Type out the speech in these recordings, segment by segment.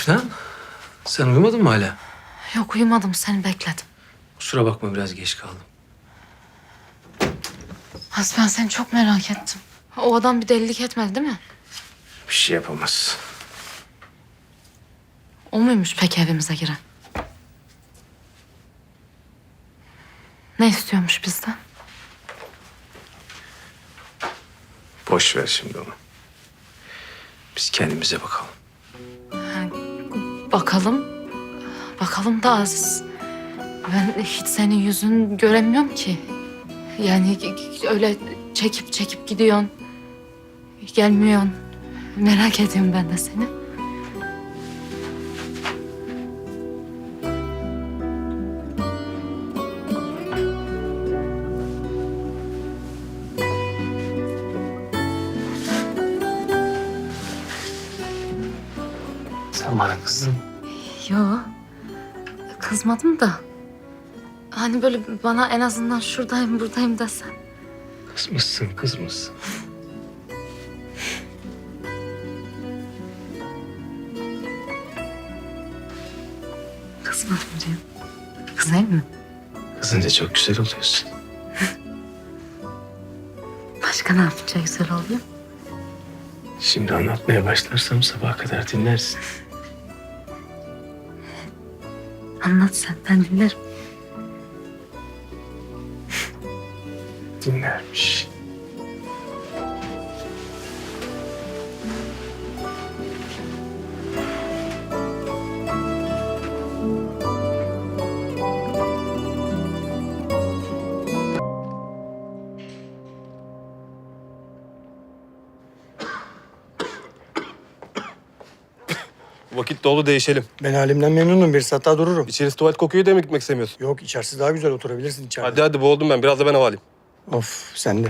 Efnan, sen uyumadın mı hala? Yok uyumadım seni bekledim. Kusura bakma biraz geç kaldım. Az ben seni çok merak ettim. O adam bir delilik etmedi değil mi? Bir şey yapamaz. O muymuş peki evimize giren? Ne istiyormuş bizden? Boş ver şimdi onu. Biz kendimize bakalım. Bakalım. Bakalım da Aziz. Ben hiç senin yüzün göremiyorum ki. Yani öyle çekip çekip gidiyorsun. Gelmiyorsun. Merak ediyorum ben de seni. Sen bana kızdın. Yo. Kızmadım da. Hani böyle bana en azından şuradayım buradayım desen. Kızmışsın, kızmışsın. Kızmadım diyor. Kızayım mı? Kızınca çok güzel oluyorsun. Başka ne yapınca güzel oluyor? Şimdi anlatmaya başlarsam sabaha kadar dinlersin. Anlat sen ben dinlerim. Dinlermiş. Vakit dolu değişelim. Ben halimden memnunum. Bir saat daha dururum. İçerisi tuvalet kokuyor diye mi gitmek istemiyorsun? Yok içerisi daha güzel oturabilirsin içeride. Hadi hadi boğuldum ben. Biraz da ben hava alayım. Of sen de.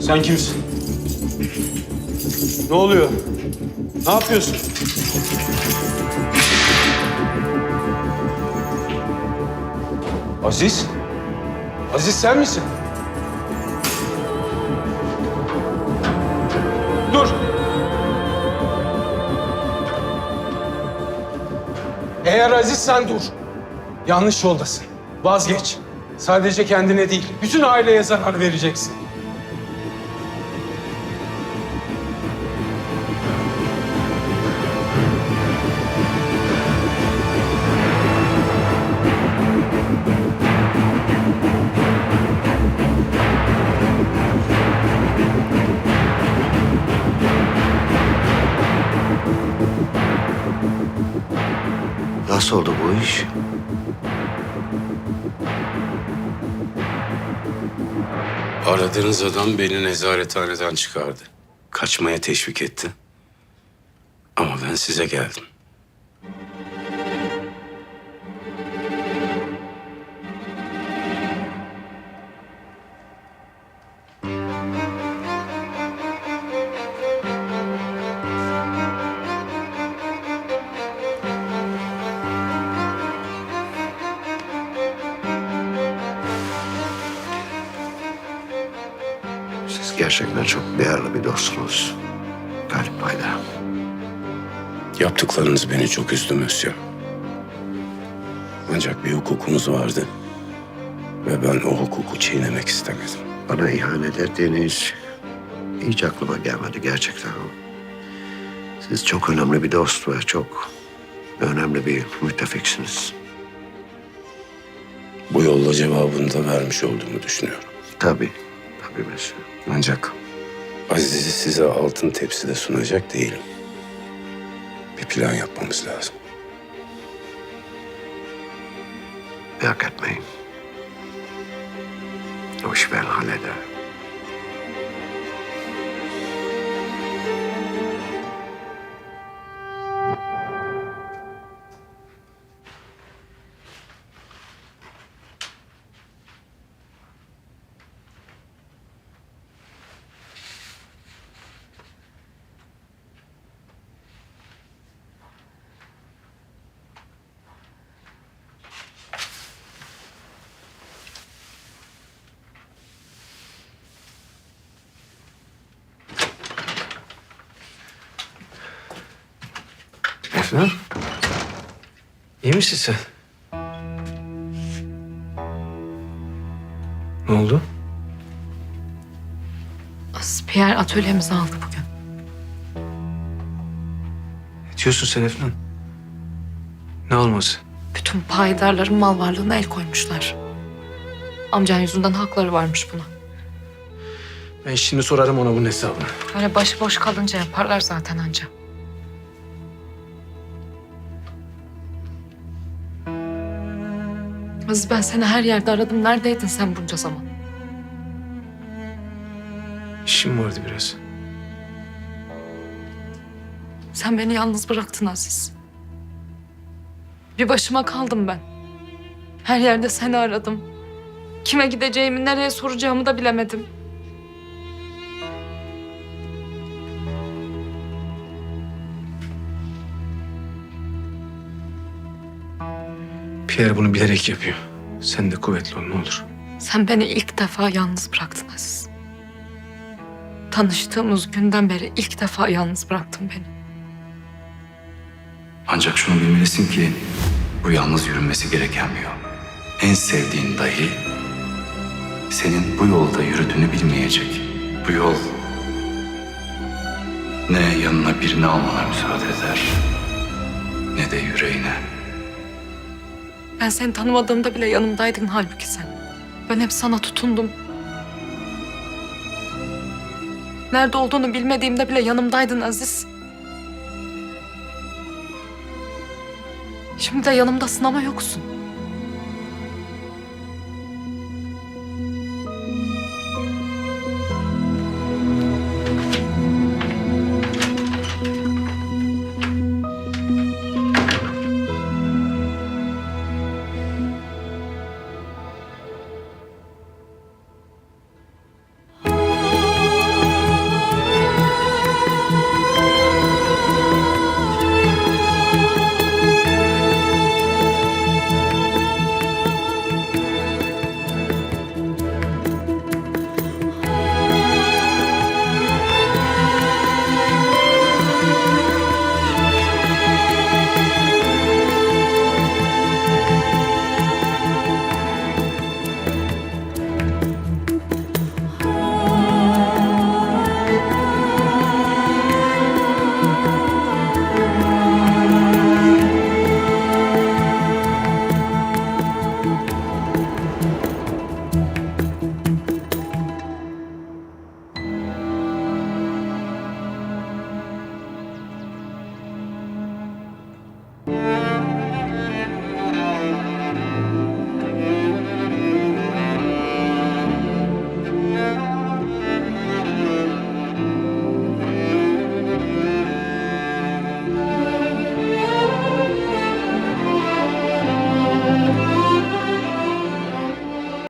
Sen kimsin? Ne oluyor? Ne yapıyorsun? Aziz? Aziz sen misin? Eğer Azizsen dur. Yanlış yoldasın. Vazgeç. Sadece kendine değil, bütün aileye zarar vereceksin. Nasıl oldu bu iş? Aradığınız adam beni nezarethaneden çıkardı. Kaçmaya teşvik etti. Ama ben size geldim. Siz gerçekten çok değerli bir dostsunuz. Galip Bayda. Yaptıklarınız beni çok üzdü Mösyö. Ancak bir hukukumuz vardı. Ve ben o hukuku çiğnemek istemedim. Bana ihanet ettiğiniz hiç aklıma gelmedi gerçekten. Siz çok önemli bir dost ve çok önemli bir müttefiksiniz. Bu yolla cevabını da vermiş olduğumu düşünüyorum. Tabii, mesela. Ancak Aziz'i size altın tepside sunacak değilim. Bir plan yapmamız lazım. Merak etmeyin. O işi ben hallederim. Efnan. İyi misin sen? Ne oldu? Pierre atölyemizi aldı bugün. Ne diyorsun sen Efnan? Ne olması? Bütün payidarların mal varlığına el koymuşlar. Amcan yüzünden hakları varmış buna. Ben şimdi sorarım ona bunun hesabını. Böyle başıboş kalınca yaparlar zaten anca. Aziz ben seni her yerde aradım. Neredeydin sen bunca zaman? İşim vardı biraz. Sen beni yalnız bıraktın Aziz. Bir başıma kaldım ben. Her yerde seni aradım. Kime gideceğimi, nereye soracağımı da bilemedim. Pierre bunu bilerek yapıyor. Sen de kuvvetli ol ne olur. Sen beni ilk defa yalnız bıraktın Aziz. Tanıştığımız günden beri ilk defa yalnız bıraktın beni. Ancak şunu bilmelisin ki bu yalnız yürünmesi gereken bir yol. En sevdiğin dahi senin bu yolda yürüdüğünü bilmeyecek. Bu yol ne yanına birini almana müsaade eder ne de yüreğine. Ben seni tanımadığımda bile yanımdaydın halbuki sen. Ben hep sana tutundum. Nerede olduğunu bilmediğimde bile yanımdaydın Aziz. Şimdi de yanımdasın ama yoksun.